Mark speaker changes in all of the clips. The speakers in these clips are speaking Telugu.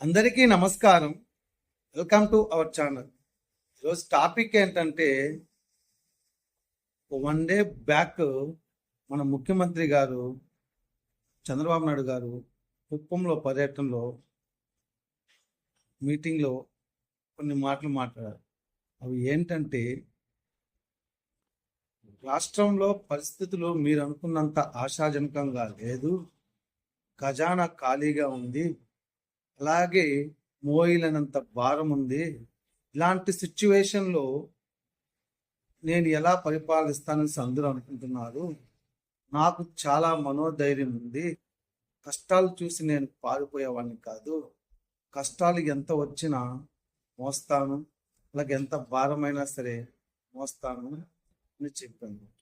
Speaker 1: అందరికీ నమస్కారం. వెల్కమ్ టు అవర్ ఛానల్ ఈరోజు టాపిక్ ఏంటంటే వన్ డే బ్యాక్ మన ముఖ్యమంత్రి గారు చంద్రబాబు నాయుడు గారు కుప్పంలో పర్యటనలో మీటింగ్లో కొన్ని మాటలు మాట్లాడారు. అవి ఏంటంటే రాష్ట్రంలో పరిస్థితులు మీరు అనుకున్నంత ఆశాజనకంగా లేదు. ఖజానా ఖాళీగా ఉంది. అలాగే మోయిలనంత భారం ఉంది. ఇలాంటి సిచ్యువేషన్లో నేను ఎలా పరిపాలిస్తానని అందరూ అనుకుంటున్నారు. నాకు చాలా మనోధైర్యం ఉంది. కష్టాలు చూసి నేను పారిపోయేవాడిని కాదు. కష్టాలు ఎంత వచ్చినా మోస్తాను. అలాగే ఎంత భారమైనా సరే మోస్తాను అని చెప్పాను.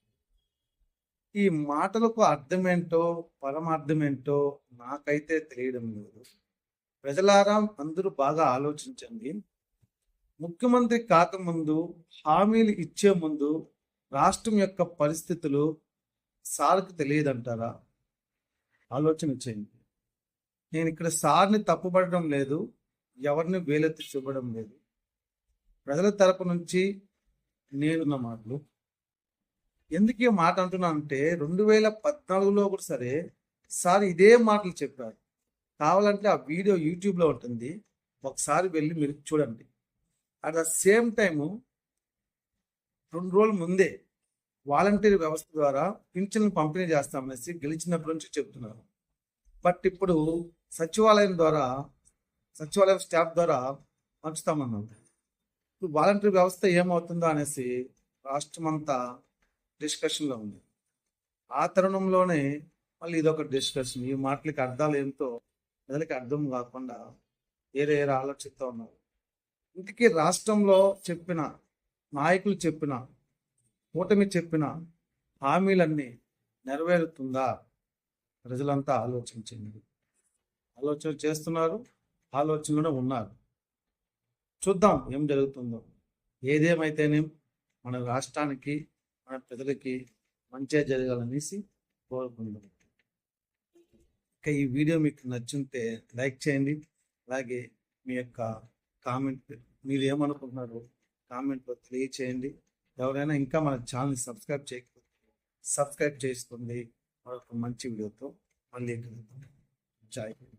Speaker 1: ఈ మాటలకు అర్థమేంటో పరమార్థమేంటో నాకైతే తెలియడం లేదు. ప్రజలారా అందరూ బాగా ఆలోచించండి. ముఖ్యమంత్రి కాకముందు హామీలు ఇచ్చే ముందు రాష్ట్రం యొక్క పరిస్థితులు సార్కి తెలియదంటారా? ఆలోచన చేయండి. నేను ఇక్కడ సార్ని తప్పుపడడం లేదు ఎవరిని వేలెత్తి చూపడం లేదు. ప్రజల తరపు నుంచి నేనున్న మాటలు. ఎందుకు ఈ మాట అంటున్నా అంటే రెండు వేల పద్నాలుగులో కూడా సరే సార్ ఇదే మాటలు చెప్పారు. కావాలంటే ఆ వీడియో యూట్యూబ్లో ఉంటుంది. ఒకసారి వెళ్ళి మీరు చూడండి. అట్ ద సేమ్ టైము రెండు రోజుల ముందే వాలంటీర్ వ్యవస్థ ద్వారా పింఛన్లు పంపిణీ చేస్తామనేసి గెలిచినప్పటి నుంచి చెప్తున్నారు. బట్ ఇప్పుడు సచివాలయం ద్వారా సచివాలయం స్టాఫ్ ద్వారా పంచుతామన్నారు ఇప్పుడు వాలంటీర్ వ్యవస్థ ఏమవుతుందో అనేసి రాష్ట్రం అంతా డిస్కషన్లో ఉంది. ఆ తరుణంలోనే మళ్ళీ ఇదొక డిస్కషన్. ఈ మాటలకి అర్థాలు ఏంటో ప్రజలకి అర్థం కాకుండా వేరే వేరే ఆలోచిస్తూ ఉన్నారు. ఇంతకీ రాష్ట్రంలో చెప్పిన నాయకులు చెప్పిన కూటమి చెప్పిన హామీలన్నీ నెరవేరుతుందా? ప్రజలంతా ఆలోచించింది ఆలోచన చేస్తున్నారు ఆలోచనలోనే ఉన్నారు. చూద్దాం ఏం జరుగుతుందో. ఏదేమైతేనే మన రాష్ట్రానికి మన ప్రజలకి మంచిగా జరగాలనేసి కోరుకుందాం ఈ వీడియో మీకు నచ్చుంటే లైక్ చేయండి. అలాగే మీ యొక్క కామెంట్ మీరు ఏమనుకుంటున్నారో కామెంట్లో తెలియచేయండి. ఎవరైనా ఇంకా మన ఛానల్ సబ్స్క్రైబ్ చేయకపోతే సబ్స్క్రైబ్ చేసుకోండి. మరొక మంచి వీడియోతో మళ్ళీ జాయిన్ జాయ్